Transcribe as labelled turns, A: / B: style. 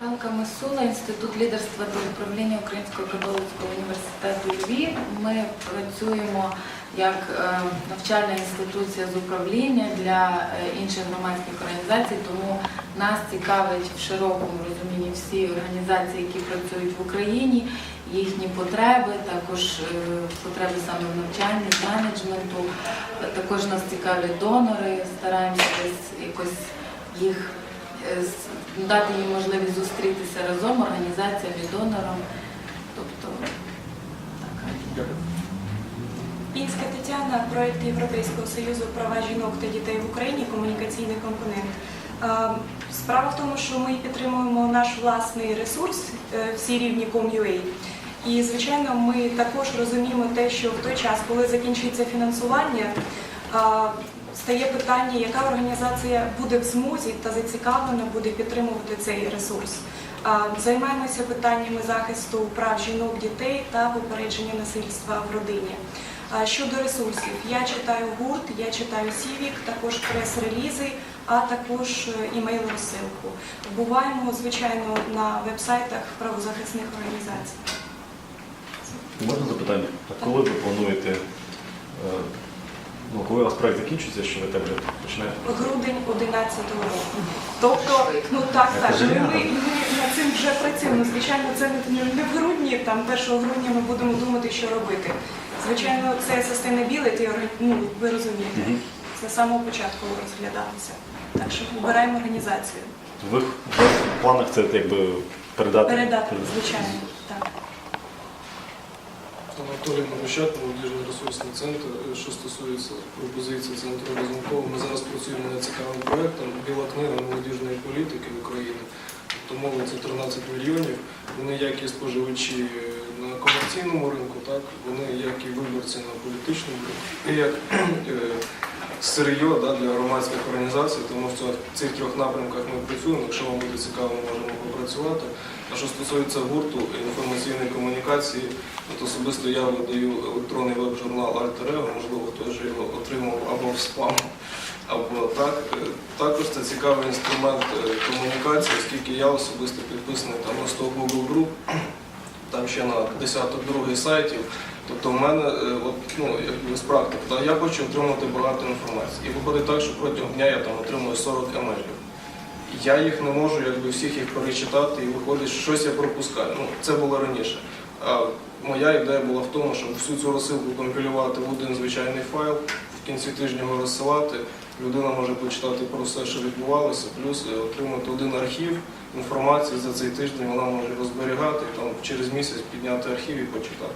A: Галка Масула, Інститут лідерства та управління Українського католицького університету Львів. Ми працюємо як е, навчальна інституція з управління для е, інших громадських організацій, тому нас цікавить в широкому розумінні всі організації, які працюють в Україні, їхні потреби, також е, потреби саме в навчанні, менеджменту. Також нас цікавлять донори, стараємося якось їх дати їм можливість зустрітися разом, організаціям і донорам. Тобто така.
B: Пінська Тетяна, проєкт Європейського союзу права жінок та дітей в Україні, комунікаційний компонент. Справа в тому, що ми підтримуємо наш власний ресурс е, всі рівні Com.ua. І, звичайно, ми також розуміємо те, що в той час, коли закінчиться фінансування, стає питання, яка організація буде в змозі та зацікавлена буде підтримувати цей ресурс. Займаємося питаннями захисту прав жінок, дітей та попередження насильства в родині. Щодо ресурсів, я читаю гурт, я читаю Сівік, також прес-релізи, а також е, імейл-розсилку. Буваємо, звичайно, на вебсайтах правозахисних організацій.
C: Можна запитання? А коли ви плануєте, е, ну, коли у вас проект закінчиться, що ви так вже починаєте?
B: Грудень 11-го року. Тобто, ну так, так, ми, ми, ми над цим вже працюємо. Звичайно, це не, в грудні, там 1 грудня ми будемо думати, що робити. Звичайно, це sustainability, ну, ви розумієте, це з самого початку розглядалося. Так що вибираємо організацію.
C: В в планах це якби передати?
B: Передати, звичайно,
D: Анатолій Новощак, молодіжний ресурсний центр. Е, Що стосується пропозиції центру Разумкова, ми зараз працюємо над цікавим проєктом Біла книга молодіжної політики України. Тобто мова це 13 мільйонів. Вони як і споживачі е, на комерційному ринку, так вони як і виборці на політичному ринку, і як е, сирйо да, для громадських організацій, тому що в цих трьох напрямках ми працюємо. Якщо вам буде цікаво, можемо попрацювати. А що стосується гурту інформаційної комунікації, от особисто я видаю електронний веб-журнал Альтерево, можливо, хтось вже його отримав або в спам, або так. Е, Також це цікавий інструмент е, комунікації, оскільки я особисто підписаний там на 100 Google Group, там ще на десяток других сайтів. Тобто в мене е, от, ну, якби з практики, та я хочу отримати багато інформації. І виходить так, що протягом дня я там отримую 40 емейлів. Я їх не можу якби всіх їх перечитати, і виходить, що щось я пропускаю. Ну, це було раніше. А моя ідея була в тому, щоб всю цю розсилку компілювати в один звичайний файл, в кінці тижня його розсилати. Людина може почитати про все, що відбувалося, плюс е, отримати один архів інформації за цей тиждень. Вона може розберігати там через місяць підняти архів і почитати.